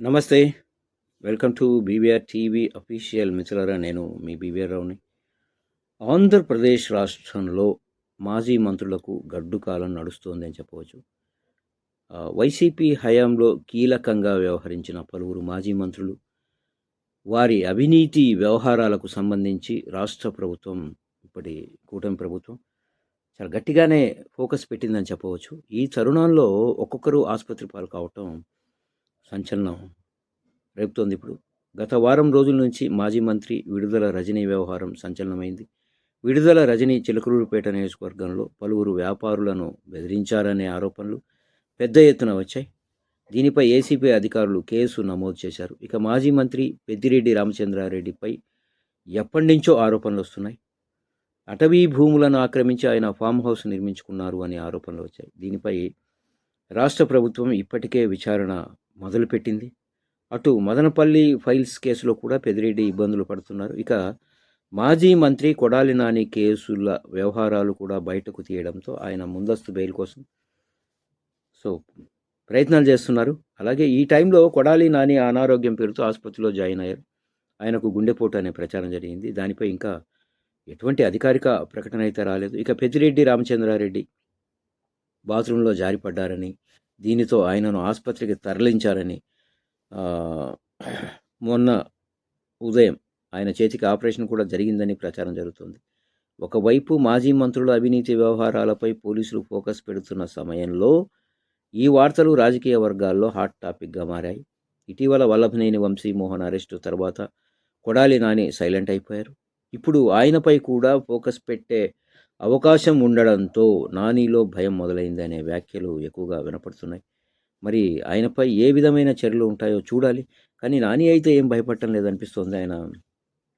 నమస్తే. Welcome to BVR TV official మిత్రులారా నేను మీ బీవీఆర్ రావుని. ఆంధ్రప్రదేశ్ రాష్ట్రంలో మాజీ మంత్రులకు గడ్డు కాలం నడుస్తోందని చెప్పవచ్చు. వైసీపీ హయాంలో కీలకంగా వ్యవహరించిన పలువురు మాజీ మంత్రులు వారి అవినీతి వ్యవహారాలకు సంబంధించి రాష్ట్ర ప్రభుత్వం ఇప్పటి కూటమి ప్రభుత్వం చాలా గట్టిగానే ఫోకస్ పెట్టిందని చెప్పవచ్చు. ఈ తరుణంలో ఒక్కొక్కరు ఆసుపత్రి పాలు కావటం సంచలనం రేపుతోంది ఇప్పుడు. గత వారం రోజుల నుంచి మాజీ మంత్రి విడుదల రజనీ వ్యవహారం సంచలనమైంది. విడుదల రజనీ చిలకలూరుపేట నియోజకవర్గంలో పలువురు వ్యాపారులను బెదిరించారనే ఆరోపణలు పెద్ద ఎత్తున వచ్చాయి. దీనిపై ఏసీపీ అధికారులు కేసు నమోదు చేశారు. ఇక మాజీ మంత్రి పెద్దిరెడ్డి రామచంద్రారెడ్డిపై ఎప్పటి నుంచో ఆరోపణలు వస్తున్నాయి. అటవీ భూములను ఆక్రమించి ఆయన ఫామ్ హౌస్ నిర్మించుకున్నారు అనే ఆరోపణలు వచ్చాయి. దీనిపై రాష్ట్ర ప్రభుత్వం ఇప్పటికే విచారణ మొదలుపెట్టింది. అటు మదనపల్లి ఫైల్స్ కేసులో కూడా పెదిరెడ్డి ఇబ్బందులు పడుతున్నారు. ఇక మాజీ మంత్రి కొడాలి నాని కేసుల వ్యవహారాలు కూడా బయటకు తీయడంతో ఆయన ముందస్తు బెయిల్ కోసం సో ప్రయత్నాలు చేస్తున్నారు. అలాగే ఈ టైంలో కొడాలి నాని అనారోగ్యం పేరుతో ఆసుపత్రిలో జాయిన్ అయ్యారు. ఆయనకు గుండెపోటు అనే ప్రచారం జరిగింది. దానిపై ఇంకా ఎటువంటి అధికారిక ప్రకటన అయితే రాలేదు. ఇక పెద్దిరెడ్డి రామచంద్రారెడ్డి బాత్రూంలో జారిపడ్డారని దీనితో ఆయనను ఆసుపత్రికి తరలించారని మొన్న ఉదయం ఆయన చేతికి ఆపరేషన్ కూడా జరిగిందని ప్రచారం జరుగుతుంది. ఒకవైపు మాజీ మంత్రుల అవినీతి వ్యవహారాలపై పోలీసులు ఫోకస్ పెడుతున్న సమయంలో ఈ వార్తలు రాజకీయ వర్గాల్లో హాట్ టాపిక్గా మారాయి. ఇటీవల వల్లభనేని వంశీమోహన్ అరెస్టు తర్వాత కొడాలి నాని సైలెంట్ అయిపోయారు. ఇప్పుడు ఆయనపై కూడా ఫోకస్ పెట్టే అవకాశం ఉండడంతో నానిలో భయం మొదలైంది అనే వ్యాఖ్యలు ఎక్కువగా వినపడుతున్నాయి. మరి ఆయనపై ఏ విధమైన చర్యలు ఉంటాయో చూడాలి. కానీ నాని అయితే ఏం భయపడటం లేదనిపిస్తుంది ఆయన.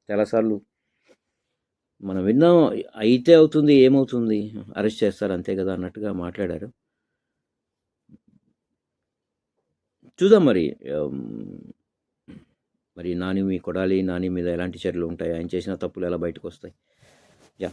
చాలాసార్లు మనం విన్నాం అయితే అవుతుంది ఏమవుతుంది? అరెస్ట్ చేస్తారు అంతే కదా అన్నట్టుగా మాట్లాడారు. చూద్దాం మరి. మరి నాని మీ కొడాలి నాని మీద ఎలాంటి చర్యలు ఉంటాయి? ఆయన చేసిన తప్పులు ఎలా బయటకు వస్తాయి? యా.